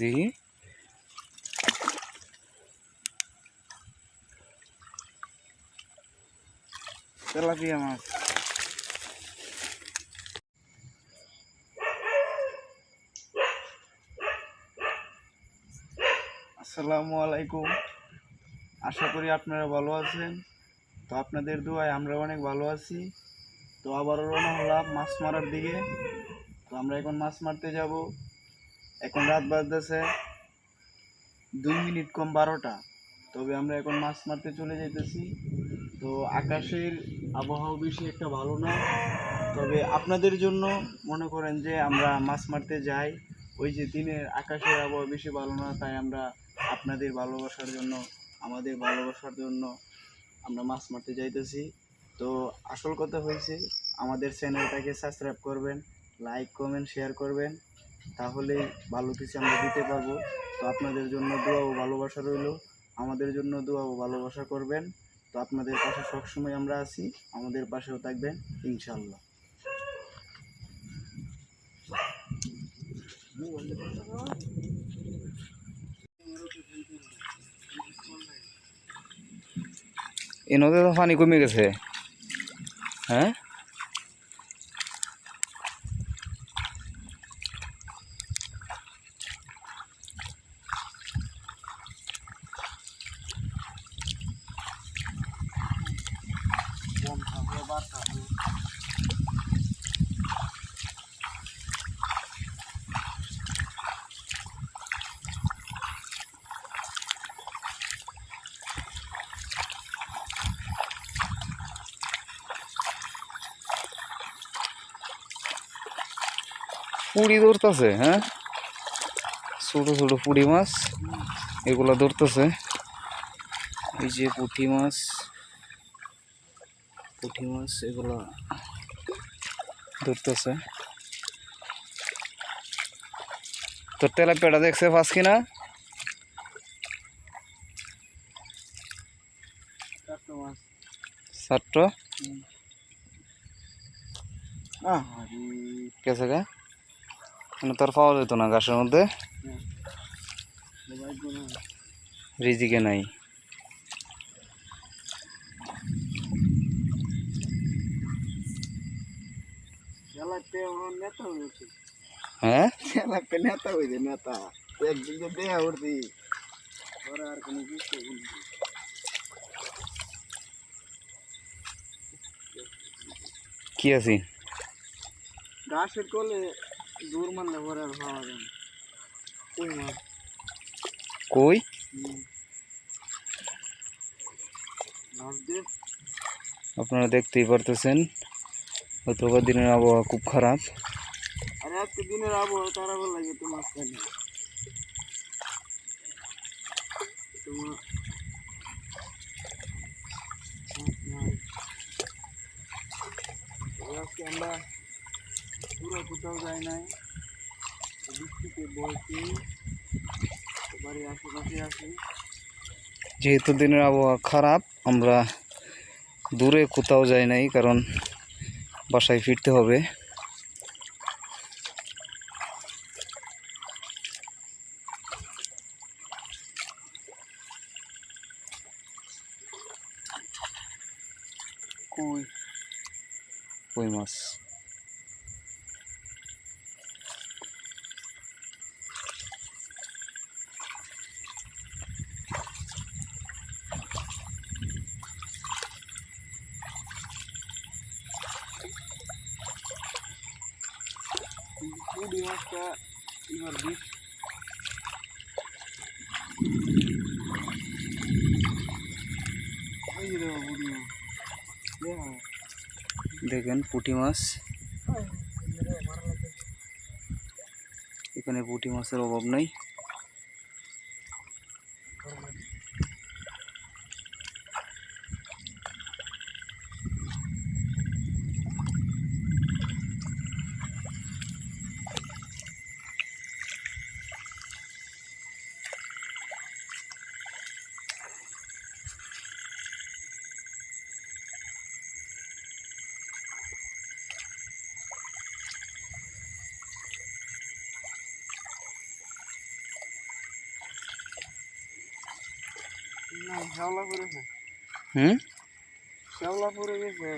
দেখি। তেলাপিয়া মাছ। আসসালামু আলাইকুম। আশা করি আপনারা ভালো আছেন। তো আপনাদের দোয়ায় আমরা অনেক ভালো আছি। তো আবারও রওনা হলাম মাছ মারার দিকে। তো আমরা এখন মাছ মারতে যাব। এখন রাত বাজতেছে দুই মিনিট কম বারোটা। তবে আমরা এখন মাছ মারতে চলে যাইতেছি। তো আকাশের আবহাওয়া বেশি একটা ভালো না। তবে আপনাদের জন্য মনে করেন যে আমরা মাছ মারতে যাই, ওই যে দিনের আকাশের আবহাওয়া বেশি ভালো না, তাই আমরা আপনাদের ভালোবাসার জন্য, আমাদের ভালোবাসার জন্য আমরা মাছ মারতে যাইতেছি। তো আসল কথা হয়েছে আমাদের চ্যানেলটাকে সাবস্ক্রাইব করবেন লাইক কমেন্ট শেয়ার করবেন। তাহলেই ভালো কিছু আমরা দিতে পারব। তো আপনাদের জন্য দোয়া ও ভালোবাসা রইল। আমাদের জন্য দোয়া ও ভালোবাসা করবেন। তো আপনাদের পাশে সবসময় আমরা আছি। আমাদের পাশেও থাকবেন ইনশাল্লাহ এ নদীতে পানি কমে গেছে। হ্যাঁ? পুড়ি ধরতেছে হ্যাঁ? ছোট ছোট পুড়ি মাছ এগুলা ধরতেছে। এই যে পুঁটি মাছ পুঁটি মাছ এগুলা ধরতেছে। তোর তেলাপিয়াটা দেখছে পাস কিনা? ছাত্র কেসে গা? মানে তোর পাওয়া যেত না গাছের মধ্যে। রিজিকে নাই। হ্যাঁ? নেতা হয়েছে নেতা। দেয়া ওরা আর কোনো কিছু কি আছি? গাছের কলে দূর মারলে পরে আর পাওয়া যায় না কই মাছ কই মাছ দিয়ে আপনারা দেখতেই পারতেছেন হয়তো বা দিনের আবহাওয়া খুব খারাপ আরে আজকে দিনের আবহাওয়া তারা বল লাগে তো মাছ খাই না তোমার আজকে আমরা পুরো কোথাও যায় নাই। বৃষ্টিতে বসি বাড়ির আশেপাশে আছি। যেহেতু দিনের আবহাওয়া খারাপ, আমরা দূরে কোথাও যাই নাই, কারণ বাসায় ফিরতে হবে কই কই মাছ মাছটা এবার বিষ ওই যে দেখো পুডি মাছ দেখো দেখেন পুঁটি মাছ। এখানে পুঁটি মাছের অভাব নাই। হুম? শ্যাওলা পড়ে গেছে।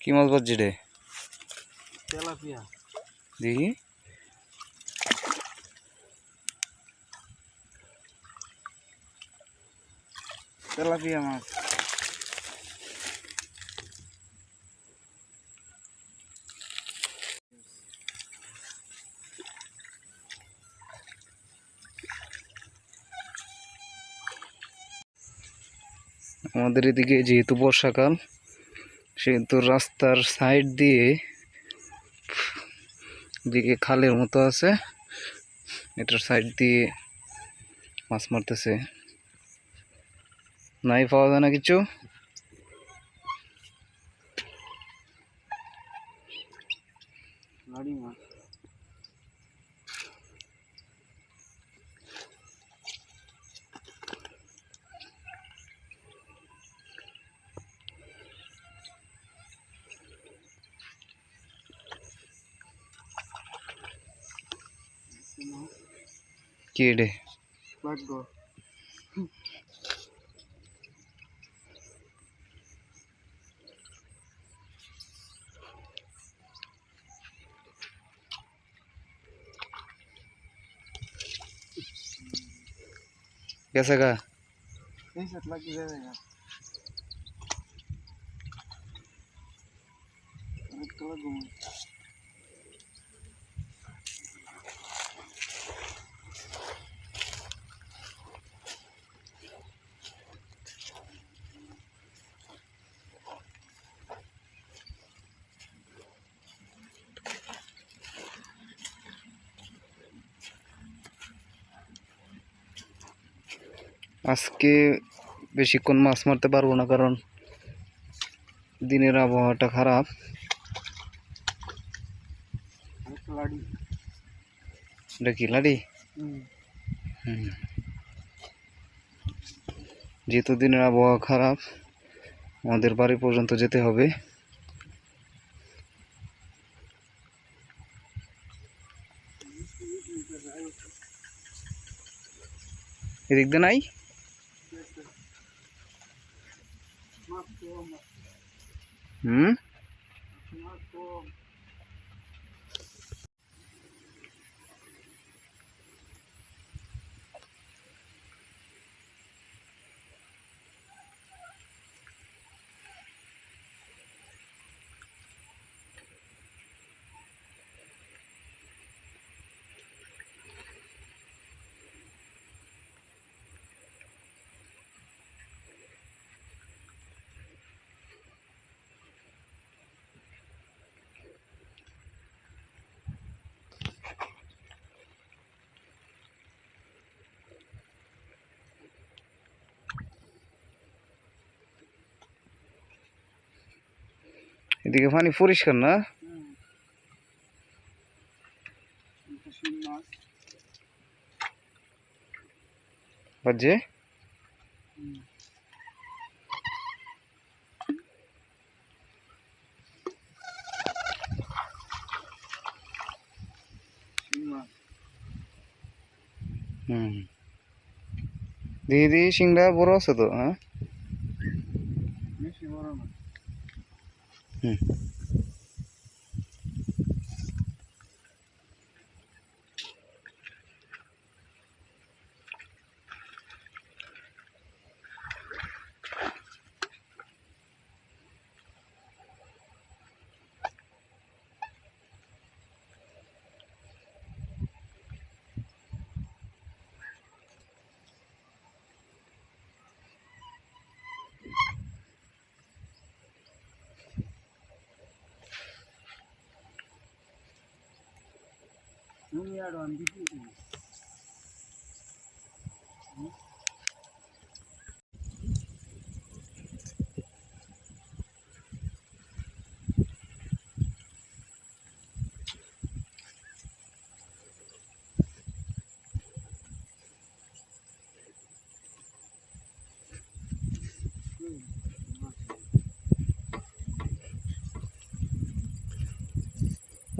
কি মাছ বাজছে রে? তেলাপিয়া। দেখি। তেলাপিয়া মাছ। আমাদের এদিকে যেহেতু বর্ষাকাল, সেহেতু রাস্তার সাইড দিয়ে দিকে খালের মতো আছে। এটার সাইড দিয়ে মাছ মারতেছে। নাই পাওয়া যায় না কিছু লাড়ি মাছ কি রে লাগবে গেছে গা এই সাথে লাগিয়ে যাবে না আরেকটা লাগবে মনে হয়। আজকে বেশিক্ষণ মাছ মারতে পারব না কারণ দিনের আবহাওয়াটা খারাপ। এটা কি লাড়ি। যেহেতু দিনের আবহাওয়া খারাপ আমাদের বাড়ি পর্যন্ত যেতে হবে। এদিক দিয়ে নাই মাছ কম হুম মাছ কম এদিকে পানি পরিষ্কার না? বাজে? হুম। দিদি সিংড়া বড় আছে তো হ্যাঁ বেশি বড় না হুম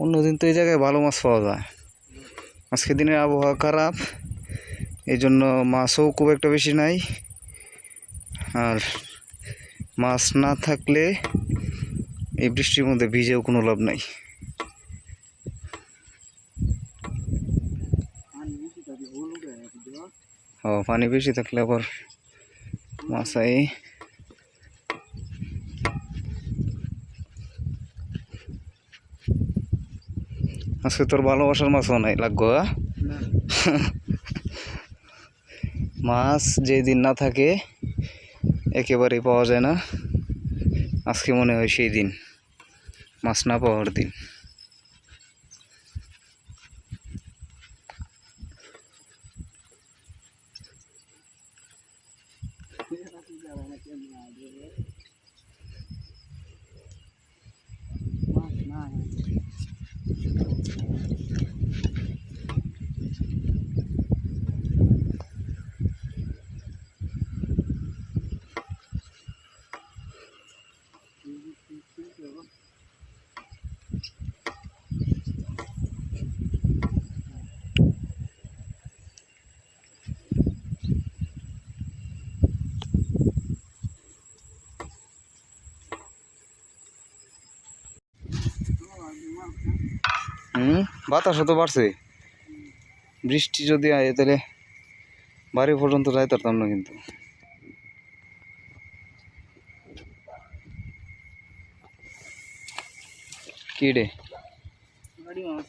অন্যদিন তো এই জায়গায় ভালো মাছ পাওয়া যায়। আজকে দিনের আবহাওয়া খারাপ এই জন্য মাছও খুব একটা বেশি নাই। আর মাছ না থাকলে এই বৃষ্টির মধ্যে ভিজেও কোনো লাভ নাই। ও, পানি বেশি থাকলে আবার মাছ আজকে তোর ভালোবাসার মাছও নাই, লাগবো হ্যাঁ? মাছ যেদিন না থাকে, একেবারেই পাওয়া যায় না আজকে মনে হয় সেই দিন, মাছ না পাওয়ার দিন মাছ না হুম বাতাসও তো বাড়ছে। বৃষ্টি যদি আয়, তাহলে বাড়ি পর্যন্ত যাইতে পারতাম না কিন্তু। কি রে? মাছ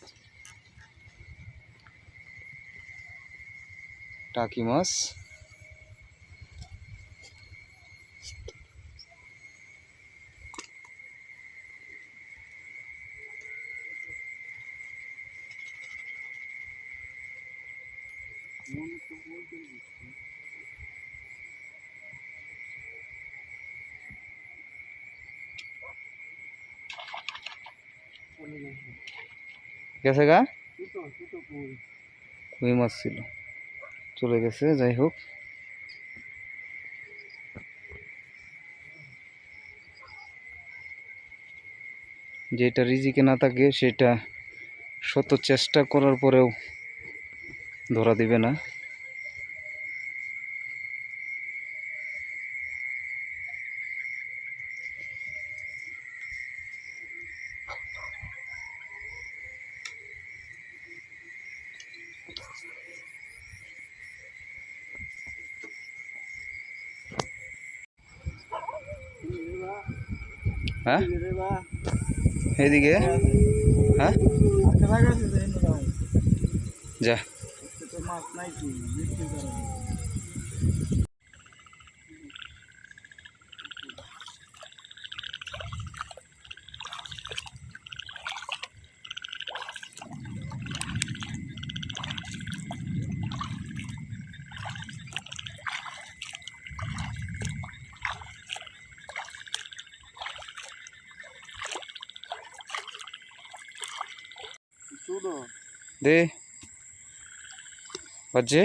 টাকি মাছ? গেছে গা? ছোটো ছোটো কই। কই মাছ ছিল। চলে গেছে যাই হোক। যেটা রিজিকে না থাকে সেটা শত চেষ্টা করার পরেও ধরা দিবে না। হ্যাঁ? এদিকে? হ্যাঁ? যে এনে দাও যা আজকে তো মাছ নাই কি বৃষ্টির কারণে ছোটো দে বাজে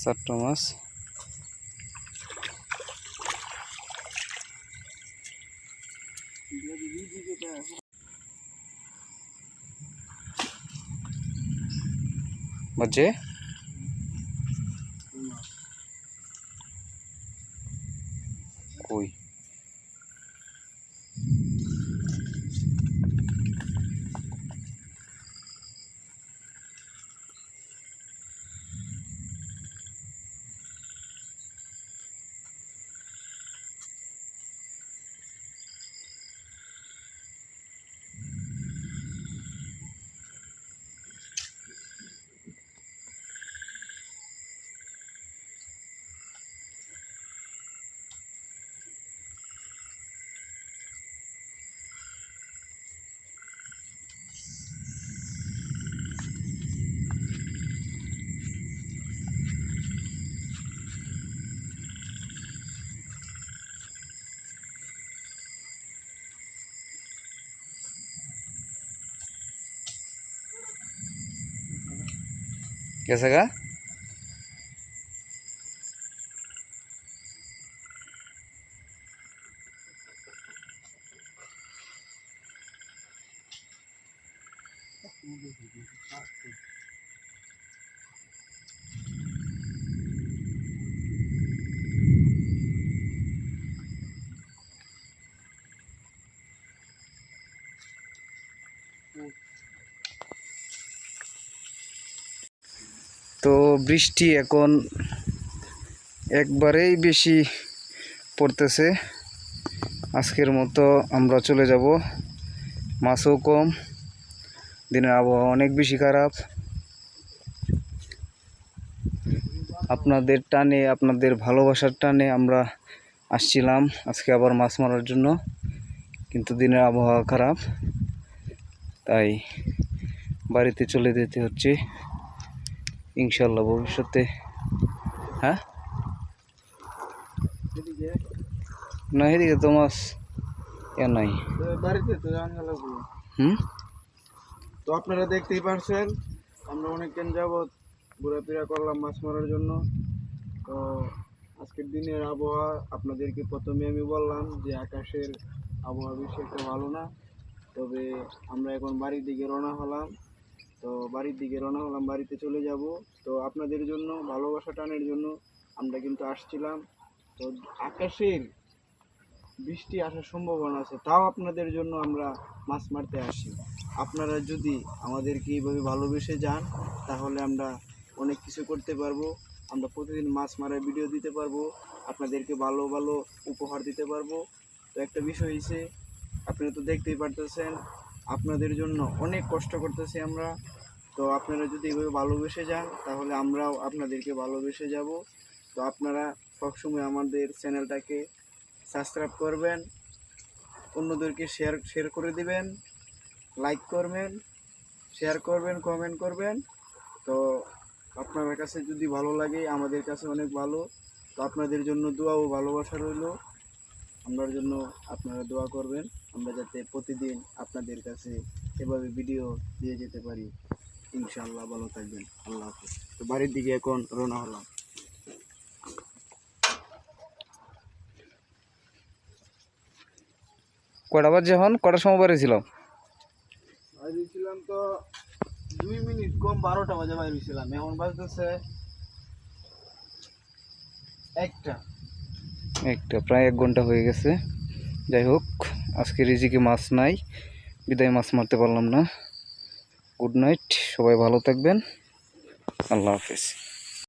চারটা মাছ যদি বিজি कैसा का Thank you. তো বৃষ্টি এখন একবারেই বেশি পড়তেছে। আজকের মতো আমরা চলে যাব। মাছও কম, দিনের আবহাওয়া অনেক বেশি খারাপ। আপনাদের টানে, আপনাদের ভালোবাসার টানে আমরা আসছিলাম আজকে আবার মাছ মারার জন্য। কিন্তু দিনের আবহাওয়া খারাপ, তাই বাড়িতে চলে যেতে হচ্ছে। ইনশাল্লাহ ভবিষ্যতে। হ্যাঁ? না এদিকে তো মাছ ইয়া নাই। হুম? তো আপনারা দেখতেই পারছেন আমরা অনেকক্ষণ যাবৎ ঘোরাফেরা করলাম মাছ মারার জন্য। তো আজকের দিনের আবহাওয়া আপনাদেরকে প্রথমে আমি বললাম যে আকাশের আবহাওয়া বেশি একটা ভালো না। তবে আমরা এখন বাড়ির দিকে রওনা হলাম। তো বাড়ির দিকে রওনা হলাম, বাড়িতে চলে যাব। তো আপনাদের জন্য, ভালোবাসা টানের জন্য আমরা কিন্তু আসছিলাম। তো আকাশের বৃষ্টি আসার সম্ভাবনা আছে, তাও আপনাদের জন্য আমরা মাছ মারতে আসি আপনারা যদি আমাদেরকে এইভাবে ভালোবেসে যান, তাহলে আমরা অনেক কিছু করতে পারব। আমরা প্রতিদিন মাছ মারার ভিডিও দিতে পারব, আপনাদেরকে ভালো ভালো উপহার দিতে পারব। তো একটা বিষয় হয়েছে আপনারা তো দেখতেই পারতেছেন আপনাদের জন্য অনেক কষ্ট করতেছি আমরা। তো আপনারা যদি এভাবে ভালোবেসে যান, তাহলে আমরাও আপনাদেরকে ভালোবেসে যাব। তো আপনারা সবসময় আমাদের চ্যানেলটাকে সাবস্ক্রাইব করবেন, অন্যদেরকে শেয়ার শেয়ার করে দিবেন লাইক করবেন শেয়ার করবেন কমেন্ট করবেন। তো আপনার কাছে যদি ভালো লাগে, আমাদের কাছে অনেক ভালো। তো আপনাদের জন্য দোয়া ও ভালোবাসা রইল। আমরার জন্য আপনারা দোয়া করবেন। আমরা যাতে প্রতিদিন আপনাদের কাছে এভাবে ভিডিও দিয়ে যেতে পারি। ইনশাআল্লাহ ভালো থাকবেন। আল্লাহ হাফিজ। তো বাড়ির দিকে এখন রওনা হলাম। কটা বাজে এখন? কটার সময় বেরিয়েছিলাম বাইরে হয়েছিলাম তো দুই মিনিট কম বারোটা বাজে বাইরে হয়েছিলাম এখন বাজতেছে একটা। একটা প্রায় এক ঘণ্টা হয়ে গেছে। যাই হোক। আজকে রিজিকে মাছ নাই, বিদায় মাছ মারতে পারলাম না। গুড নাইট সবাই ভালো থাকবেন। আল্লাহ হাফিজ।